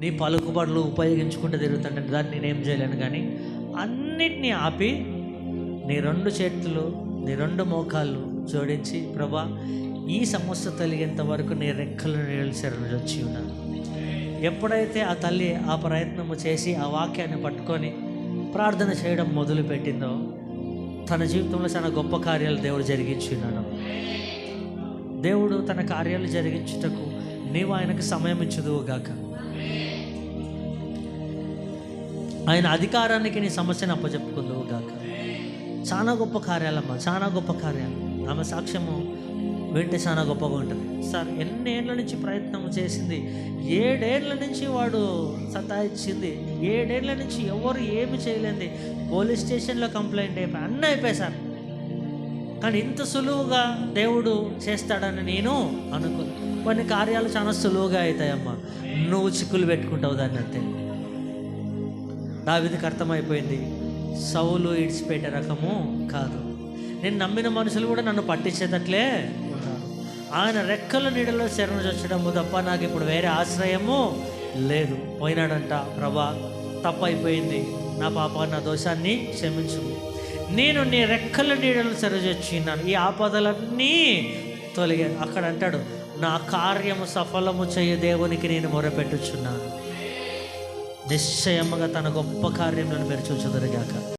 నీ పలుకుబడులు ఉపయోగించుకుంటూ తిరుగుతుంటే దాన్ని నేనేం చేయలేను కానీ అన్నిటినీ ఆపి నీ రెండు చేతులు నీ రెండు మోకాళ్ళు జోడించి ప్రభా ఈ సమస్య తొలగేంత వరకు నీ రెక్కలు నిలిచారని వచ్చి ఉన్నాను ఎప్పుడైతే ఆ తల్లి ఆ ప్రయత్నము చేసి ఆ వాక్యాన్ని పట్టుకొని ప్రార్థన చేయడం మొదలుపెట్టిందో తన జీవితంలో చాలా గొప్ప కార్యాలు దేవుడు జరిగించున్నాడు దేవుడు తన కార్యాలు జరిగించుటకు నీవు ఆయనకు సమయం ఇచ్చుదువుగాక ఆయన అధికారానికి నీ సమస్యను అప్పచెప్పుకుందువు గాక. చాలా గొప్ప కార్యాలమ్మ చాలా గొప్ప కార్యాలు. ఆమె సాక్ష్యము వింటే చాలా గొప్పగా ఉంటుంది. సార్ ఎన్నేళ్ళ నుంచి ప్రయత్నం చేసింది ఏడేళ్ళ నుంచి వాడు సతాయించింది ఏడేళ్ళ నుంచి ఎవరు ఏమి చేయలేంది. పోలీస్ స్టేషన్లో కంప్లైంట్ అయిపోయి అన్నీ అయిపోయాయి సార్. కానీ ఇంత సులువుగా దేవుడు చేస్తాడని నేను అనుకున్నా. కొన్ని కార్యాలు చాలా సులువుగా అవుతాయమ్మా. నువ్వు చిక్కులు పెట్టుకుంటావు దాన్ని అంతే. దావిదికి అర్థమైపోయింది. సౌలు ఇడిచిపెట్టే రకము కాదు. నేను నమ్మిన మనుషులు కూడా నన్ను పట్టించేటట్లే ఉన్నారు. ఆయన రెక్కల నీడలో శరణు చచ్చడము తప్ప నాకు ఇప్పుడు వేరే ఆశ్రయము లేదు. పోయినాడంట ప్రభా తప్పైపోయింది. నా పాప నా దోషాన్ని క్షమించు నేను నీ రెక్కల నీడలు సరిచొచ్చిన్నాను ఈ ఆపదలన్నీ తొలగాను. అక్కడ అంటాడు నా కార్యము సఫలము చేయ దేవునికి నేను మొరపెట్టుచున్నాను. నిశ్చయముగా తన గొప్ప కార్యములను మీరు చూచదరిగాక.